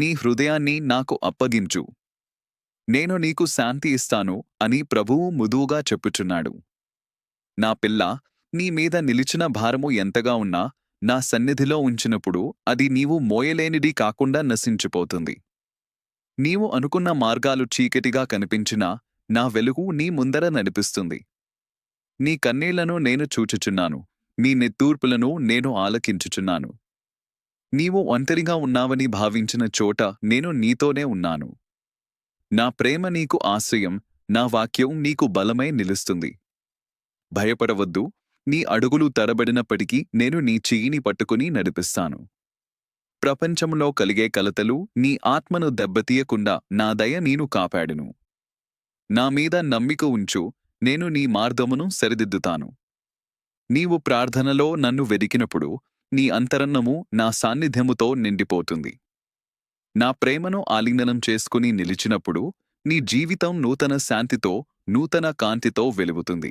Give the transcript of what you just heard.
నీ హృదయాన్ని నాకు అప్పగించు. నేను నీకు శాంతి ఇస్తాను అని ప్రభువు ముదువుగా చెప్పుచున్నాడు. నా పిల్ల నీ మీద నిలిచిన భారము ఎంతగా ఉన్నా నా సన్నిధిలో ఉంచినప్పుడు అది నీవు మోయలేనిది కాకుండా నశించిపోతుంది. నీవు అనుకున్న మార్గాలు చీకటిగా కనిపించినా నా వెలుగు నీ ముందర నడిపిస్తుంది. నీ కన్నీళ్ళను నేను చూచుచున్నాను. నీ నెత్తూర్పులను నేను ఆలకించుచున్నాను. నీవు ఒంటరిగా ఉన్నావని భావించిన చోట నేను నీతోనే ఉన్నాను. నా ప్రేమ నీకు ఆశ్రయం నా వాక్యం నీకు బలమై నిలుస్తుంది. భయపడవద్దు నీ అడుగులు తరబడినప్పటికీ నేను నీ చెయ్యిని పట్టుకుని నడిపిస్తాను. ప్రపంచంలో కలిగే కలతలు నీ ఆత్మను దెబ్బతీయకుండా నా దయ నేను కాపాడును. నా మీద నమ్మిక ఉంచు నేను నీ మార్గమును సరిదిద్దుతాను. నీవు ప్రార్థనలో నన్ను వెదికినప్పుడు నీ అంతరన్నము నా సాన్నిధ్యముతో నిండిపోతుంది. నా ప్రేమను ఆలింగనం చేసుకుని నిలిచినప్పుడు నీ జీవితం నూతన శాంతితో నూతన కాంతితో వెలుగుతుంది.